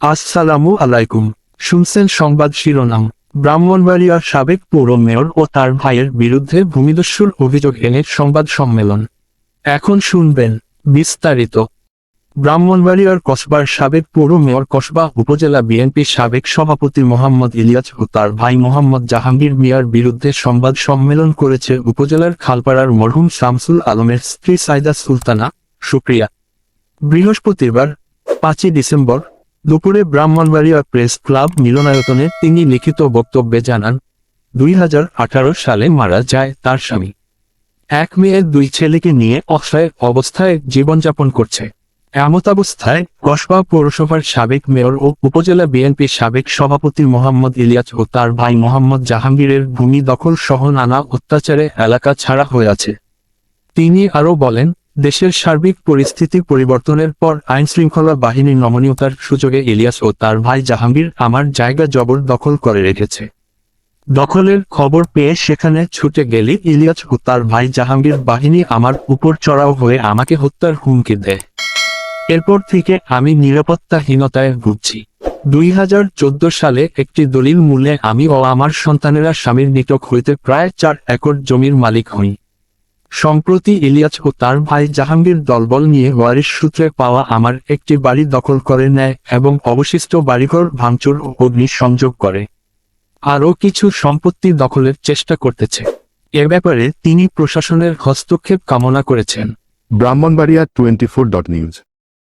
আসসালামু আলাইকুম। শুনছেন সংবাদ শিরোনাম। ব্রাহ্মণবাড়িয়ার সাবেক পৌর মেয়র ও তার ভাইয়ের বিরুদ্ধে ভূমিদস্যুর অভিযোগ এনে সংবাদ সম্মেলন। এখন শুনবেন বিস্তারিত। ব্রাহ্মণবাড়িয়ার কসবার সাবেক পৌর মেয়র কসবা উপজেলা বিএনপির সাবেক সভাপতি মোহাম্মদ ইলিয়াস ও তার ভাই মোহাম্মদ জাহাঙ্গীর মিয়ার বিরুদ্ধে সংবাদ সম্মেলন করেছে উপজেলার খালপাড়ার মরহুম শামসুল আলমের স্ত্রী সাইদা সুলতানা। সুপ্রিয়া বৃহস্পতিবার, পাঁচই ডিসেম্বর দুপুরে ব্রাহ্মণবাড়িয়া প্রেস ক্লাব মিলনায়তনে তিনি লিখিত বক্তব্যে জানান, দুই সালে মারা যায় তার স্বামী। এক মেয়ে দুই ছেলেকে নিয়ে অসহায় অবস্থায় জীবনযাপন করছে। এমতাবস্থায় কসবা পৌরসভার সাবেক মেয়র ও উপজেলা বিএনপির সাবেক সভাপতি মোহাম্মদ ইলিয়াস ও তার ভাই মোহাম্মদ জাহাঙ্গীরের ভূমি দখল সহ নানা অত্যাচারে এলাকা ছাড়া হয়ে আছে। তিনি আরও বলেন দেশের সার্বিক পরিস্থিতি পরিবর্তনের পর আইনশৃঙ্খলা বাহিনীর নমনীয়তার সুযোগে ইলিয়াস ও তার ভাই জাহাঙ্গীর আমার জায়গা জবর দখল করে রেখেছে। দখলের খবর পেয়ে সেখানে ছুটে গেলে ইলিয়াস ও তার ভাই জাহাঙ্গীর বাহিনী আমার উপর চড়াও হয়ে আমাকে হত্যার হুমকি দেয়। এরপর থেকে আমি নিরাপত্তাহীনতায় ভুগছি। দুই হাজার চোদ্দ সালে একটি দলিল মূল্যে আমি ও আমার সন্তানেরা স্বামীর নিটক হইতে প্রায় চার একর জমির মালিক হই। সম্প্রতি ইলিয়াস ও তার ভাই জাহাঙ্গীর দলবল নিয়ে ওয়ারিশ সূত্রে পাওয়া আমার একটি বাড়ি দখল করে নেয় এবং অবশিষ্ট বাড়িঘর ভাঙচুর ও অগ্নি সংযোগ করে। আরও কিছু সম্পত্তি দখলের চেষ্টা করতেছে। এ ব্যাপারে তিনি প্রশাসনের হস্তক্ষেপ কামনা করেছেন। Brahmanbaria twenty four dot news.